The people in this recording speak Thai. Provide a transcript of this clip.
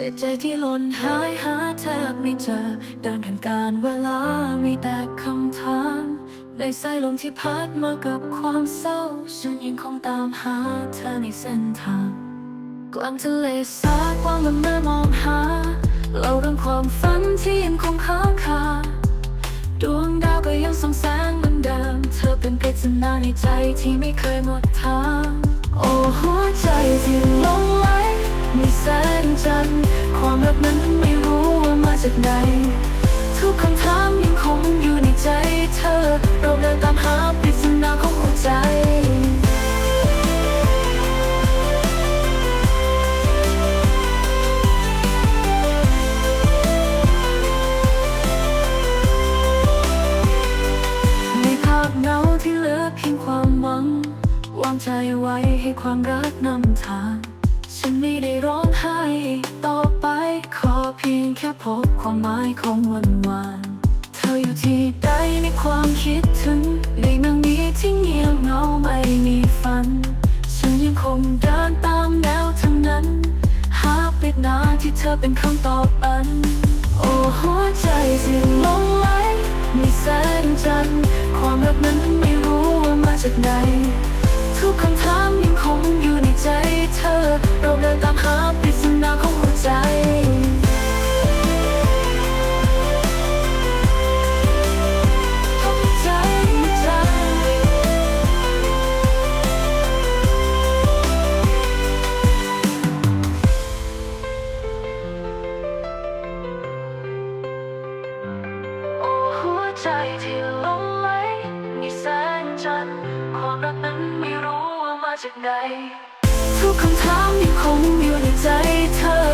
เสียใจที่หล่นหายหาแทบไม่เจอเดินผ่านการเวลามีแต่คำถามในสายลมที่พัดมากับความเศร้า ฉันยังคงตามหาเธอในเส้นทาง กลางทะเลสาบกว้างละเมื่อมองหาเล่าเรื่องความฝันที่ยังคงค้างคาดวงดาวก็ยังส่องแสงเหมือนเดิม เธอเป็นปริศนาในใจที่ไม่เคยหมดทาง นั้นไม่รู้ว่ามาจากไหน ทุกคำถามยังคงอยู่ในใจเธอ เราเดินตามหาปริศนาของหัวใจในภาพเงาที่เหลือเพียงความหวัง วางใจไว้ให้ความรักนำทาง ฉันไม่ได้ร้องไห้ต่อไปขอเพียงแค่พบความหมายของวันวานเธออยู่ที่ใดในความคิดถึงในเมืองนี้ที่เงียบเหงาไม่มีฝัน ฉันยังคงเดินตามแนวทางนั้น หาปริศนาที่เธอเป็นคำตอบอัน โอ้หัวใจที่หลงไหลมีแสงจันทร์ความรักนั้นไม่รู้ว่ามาจากไหนทุกค ใจที่หลงไหลมีแสงจันทร์ความรักนั้นไม่รู้ว่ามาจากไหน ทุกคำถามยังคงอยู่ในใจเธอ